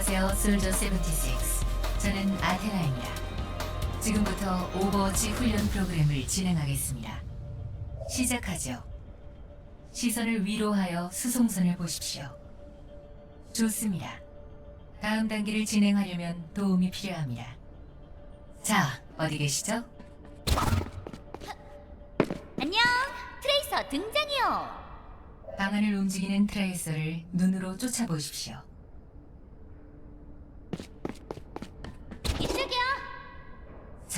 안녕하세요, 솔저 76. 저는 아테나입니다. 지금부터 오버워치 훈련 프로그램을 진행하겠습니다. 시작하죠. 시선을 위로 하여 수송선을 보십시오. 좋습니다. 다음 단계를 진행하려면 도움이 필요합니다. 자, 어디 계시죠? 안녕, 트레이서 등장이요. 방안을 움직이는 트레이서를 눈으로 쫓아보십시오.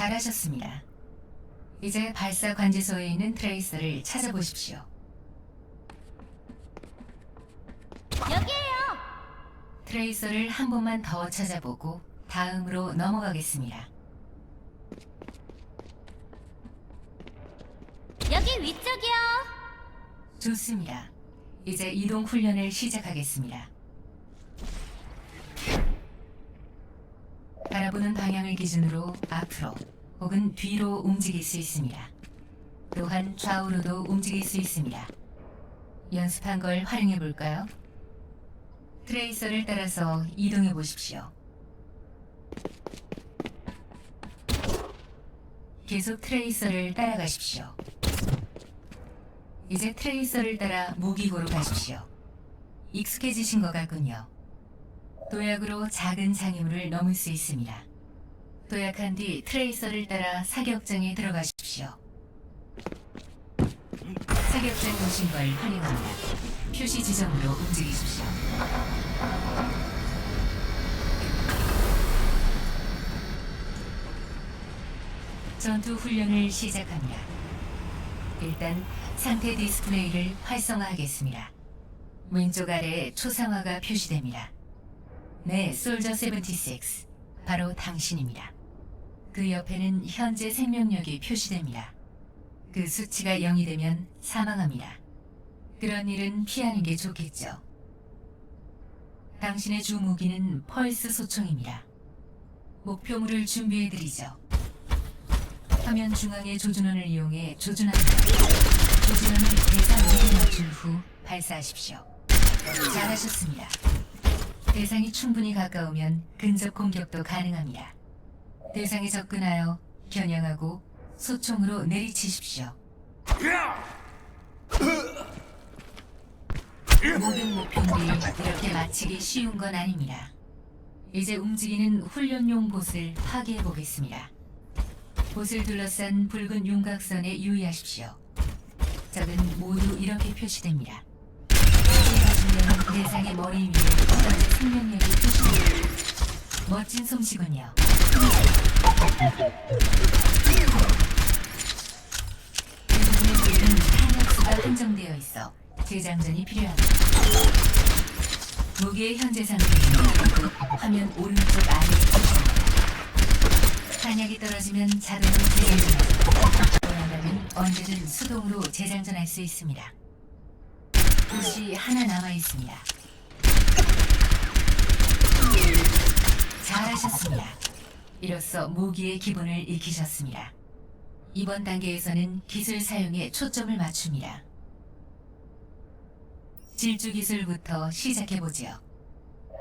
잘하셨습니다. 이제 발사 관제소에 있는 트레이서를 찾아보십시오. 여기에요. 트레이서를 한 번만 더 찾아보고 다음으로 넘어가겠습니다. 여기 위쪽이요. 좋습니다. 이제 이동 훈련을 시작하겠습니다. 바라보는 방향을 기준으로 앞으로 혹은 뒤로 움직일 수 있습니다. 또한 좌우로도 움직일 수 있습니다. 연습한 걸 활용해 볼까요? 트레이서를 따라서 이동해 보십시오. 계속 트레이서를 따라가십시오. 이제 트레이서를 따라 무기고로 가십시오. 익숙해지신 것 같군요. 도약으로 작은 장애물을 넘을 수 있습니다. 도약한 뒤 트레이서를 따라 사격장에 들어가십시오. 사격장 오신 걸 환영합니다. 표시 지점으로 움직이십시오. 전투 훈련을 시작합니다. 일단 상태 디스플레이를 활성화하겠습니다. 왼쪽 아래에 초상화가 표시됩니다. 네, 솔저 76. 바로 당신입니다. 그 옆에는 현재 생명력이 표시됩니다. 그 수치가 0이 되면 사망합니다. 그런 일은 피하는 게 좋겠죠. 당신의 주 무기는 펄스 소총입니다. 목표물을 준비해드리죠. 화면 중앙의 조준원을 이용해 조준합니다. 조준원을 대상 위에 맞춘 후 발사하십시오. 잘하셨습니다. 대상이 충분히 가까우면 근접 공격도 가능합니다. 대상에 접근하여 겨냥하고 소총으로 내리치십시오. 모든 목표물이 이렇게 마치기 쉬운 건 아닙니다. 이제 움직이는 훈련용 못을 파괴해 보겠습니다. 못을 둘러싼 붉은 윤곽선에 유의하십시오. 적은 모두 이렇게 표시됩니다. 대상의 머리 위에 현재 생명력이 표시됩니다. 멋진 솜씨군요. 대부분의 적은 탄약수가 한정되어 있어 재장전이 필요합니다. 무기의 현재 상태는 화면 오른쪽 아래에 표시됩니다. 탄약이 떨어지면 자동으로 재장전합니다. 원한다면 언제든 수동으로 재장전할 수 있습니다. 도시 하나 남아 있습니다. 잘하셨습니다. 이로써 무기의 기본을 익히셨습니다. 이번 단계에서는 기술 사용에 초점을 맞춥니다. 질주 기술부터 시작해보지요.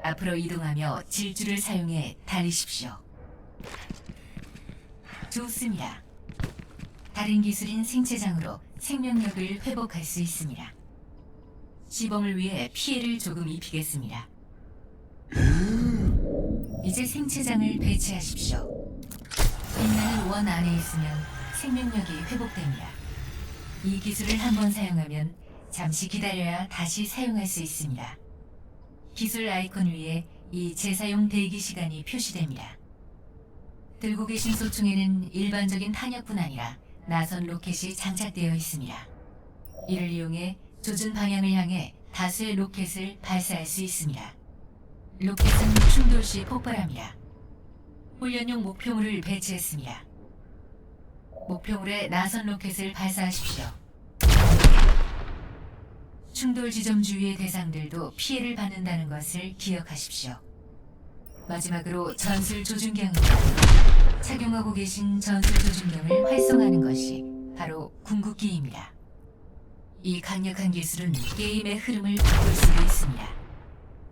앞으로 이동하며 질주를 사용해 달리십시오. 좋습니다. 다른 기술인 생체장으로 생명력을 회복할 수 있습니다. 시범을 위해 피해를 조금 입히겠습니다. 이제 생체장을 배치하십시오. 빛나는 원 안에 있으면 생명력이 회복됩니다. 이 기술을 한번 사용하면 잠시 기다려야 다시 사용할 수 있습니다. 기술 아이콘 위에 이 재사용 대기 시간이 표시됩니다. 들고 계신 소총에는 일반적인 탄약뿐 아니라 나선 로켓이 장착되어 있습니다. 이를 이용해 조준 방향을 향해 다수의 로켓을 발사할 수 있습니다. 로켓은 충돌 시 폭발합니다. 훈련용 목표물을 배치했습니다. 목표물에 나선 로켓을 발사하십시오. 충돌 지점 주위의 대상들도 피해를 받는다는 것을 기억하십시오. 마지막으로 전술 조준경입니다. 착용하고 계신 전술 조준경을 활성화하는 것이 바로 궁극기입니다. 이 강력한 기술은 게임의 흐름을 바꿀 수도 있습니다.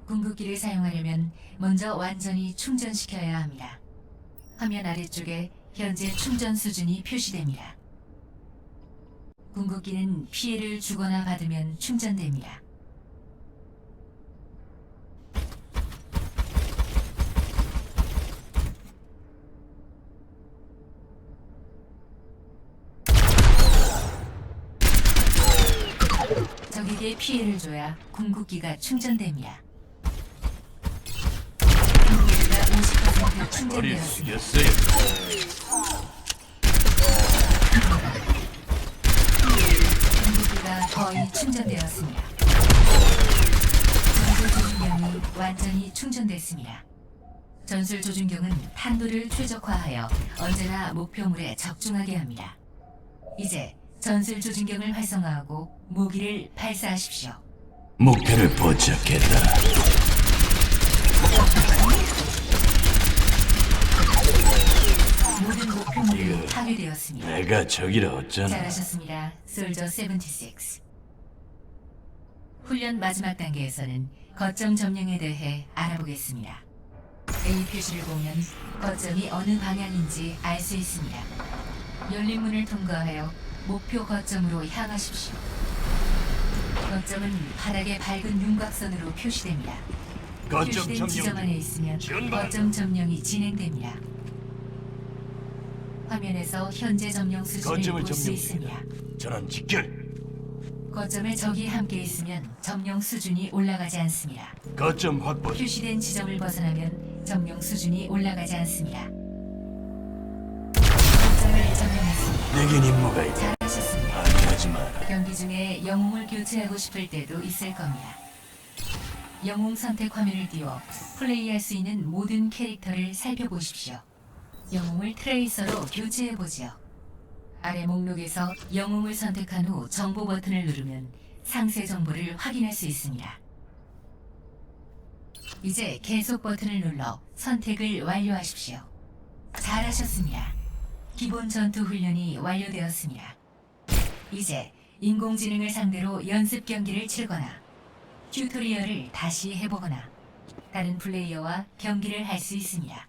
궁극기를 사용하려면 먼저 완전히 충전시켜야 합니다. 화면 아래쪽에 현재 충전 수준이 표시됩니다. 궁극기는 피해를 주거나 받으면 충전됩니다. 적에게 피해를 줘야 궁극기가 충전됩니다. 충전되었습니다. 숙였어요. 공급기가 거의 충전되었습니다. 전술 조준경이 완전히 충전됐습니다. 전술 조준경은 탄도를 최적화하여 언제나 목표물에 적중하게 합니다. 이제 전술 조준경을 활성화하고 무기를 발사하십시오. 목표를 포착했다. 모든 목표물이 이거- 파괴되었습니다. 내가 저기라 어쩌나. 잘하셨습니다. 솔저 76. 훈련 마지막 단계에서는 거점 점령에 대해 알아보겠습니다. A 표시를 보면 거점이 어느 방향인지 알 수 있습니다. 열린 문을 통과하여 목표 거점으로 향하십시오. 거점은 바닥에 밝은 윤곽선으로 표시됩니다. 거점 표시된 지점 안에 점령. 있으면 지원 바란다. 거점 점령이 진행됩니다. 화면에서 현재 점령 수준을 거점을 볼 수 점령 있습니다. 전원 직결. 거점에 적이 함께 있으면 점령 수준이 올라가지 않습니다. 거점 확보. 표시된 지점을 벗어나면 점령 수준이 올라가지 않습니다. 거점을 점령했습니다. 내겐 임무가 있다. 잘하셨습니다. 방해하지 마라. 경기 중에 영웅을 교체하고 싶을 때도 있을 겁니다. 영웅 선택 화면을 띄워 플레이할 수 있는 모든 캐릭터를 살펴보십시오. 영웅을 트레이서로 교체해 보지요. 아래 목록에서 영웅을 선택한 후 정보 버튼을 누르면 상세 정보를 확인할 수 있습니다. 이제 계속 버튼을 눌러 선택을 완료하십시오. 잘하셨습니다. 기본 전투 훈련이 완료되었습니다. 이제 인공지능을 상대로 연습 경기를 치르거나 튜토리얼을 다시 해보거나 다른 플레이어와 경기를 할 수 있습니다.